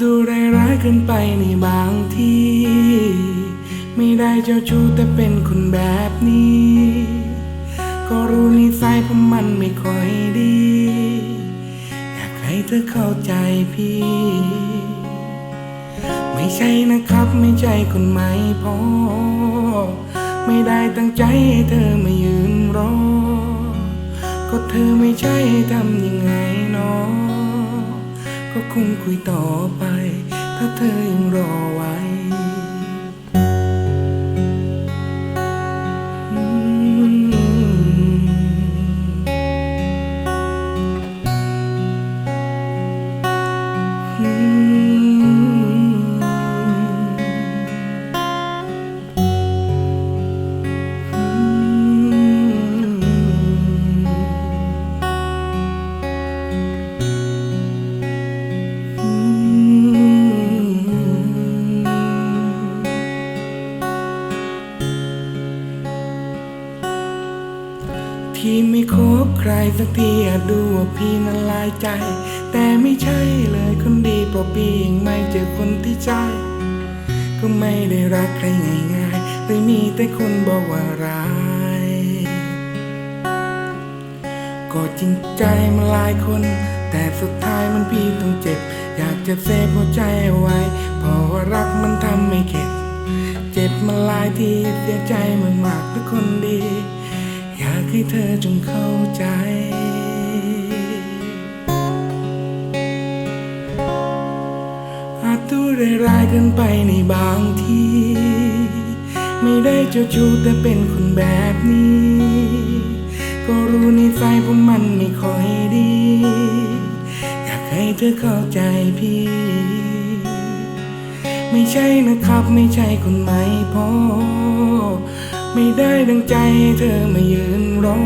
ดูร้ายร้ายๆเกินไปในบางทีไม่ได้เจ้าชู้แต่เป็นคนแบบนี้ ก็รู้นิสัยผมมันไม่ค่อยดี อยากให้เธอเข้าใจพี่ ไม่ใช่นะครับไม่ใช่คนไม่พอ ไม่ได้ตั้งใจให้เธอมายืนรอ ก็เธอไม่ใช่ทำยังไงเนาะ ก็คงคุยต่อไป ถ้าเธอยังรอ บใครสักทีอาจดูว่าพี่นั้นลายใจ แต่ไม่ใช่เลยคนดีเพราะพี่ยังไม่เจอคนที่ใช่ก็ไม่ได้รักใครง่ายๆเลยมีแต่คนบอกว่าร้ายก็จริงใจมาหลายคน แต่สุดท้ายมันพี่ต้องเจ็บ อยากจะเซฟหัวใจเอาไว้ เพราะว่ารักมันทำไม่เข็ด เจ็บมาหลายทีเสียใจมากๆทุกคนดี อยากให้เธอจงเข้า ใจอาจดูร้ายเกินไปในบางที ไม่ได้เจ้าชู้แต่เป็นคนแบบนี้ ก็รู้ในิสัยผมมันไม่ค่อยดี อยากให้เธอเข้าใจพี่ ไม่ใช่นะครับไม่ใช่คนไม่พอ ไม่ได้ดังใจเธอมายืนรอ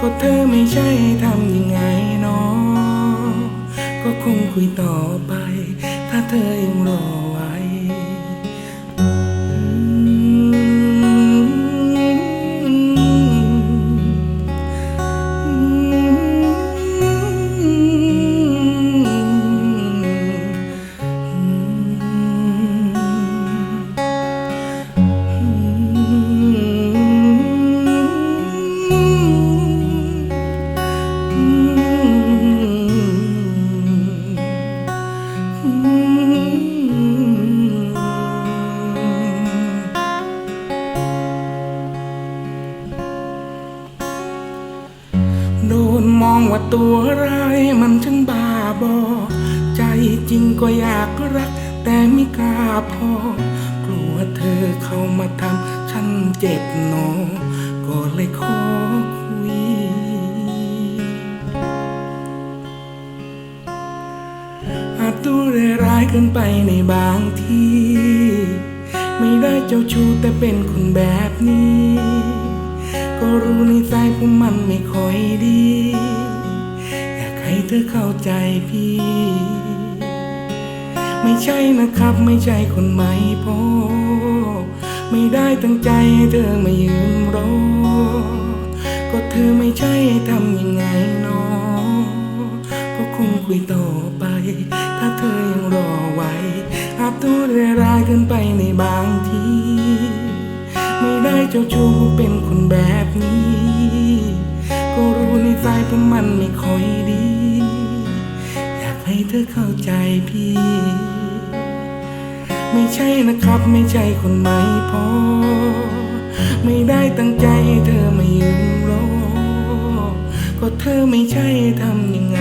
ก็เธอไม่ใช่ทำยังไงเนาะก็คงคุยต่อไป ถ้าเตัวร้ายมันช่างบ้าบอ ใจจริงก็อยากรัก แต่ไม่กล้าพอ กลัวเธอเข้ามาทำฉันเจ็บหนอ ก็เลยขอคุย อาจดูร้ายเกินไปในบางทีไม่ได้เจ้าชู้แต่เป็นคนแบบนี้ ก็รู้ในิสัยผมมันไม่ค่อยดี เธอเข้าใจพี่ ไม่ใช่นะครับไม่ใช่คนไม่พอไม่ได้ตั้งใจให้เธอมายืนรอ ก็เธอไม่ใช่ทำยังไงเนาะก็คงคุยต่อไป ถ้าเธอยังรอไว้อาจดูร้ายเกินไปในบางที ไม่ได้เจ้าชู้เป็นคนแบบนี้ เพราะมันไม่ค่อยดี อยากให้เธอเข้าใจพี่ ไม่ใช่นะครับไม่ใช่คนไม่พอ ไม่ได้ตั้งใจให้เธอมายืนรอ ก็เธอไม่ใช่ทำยังไง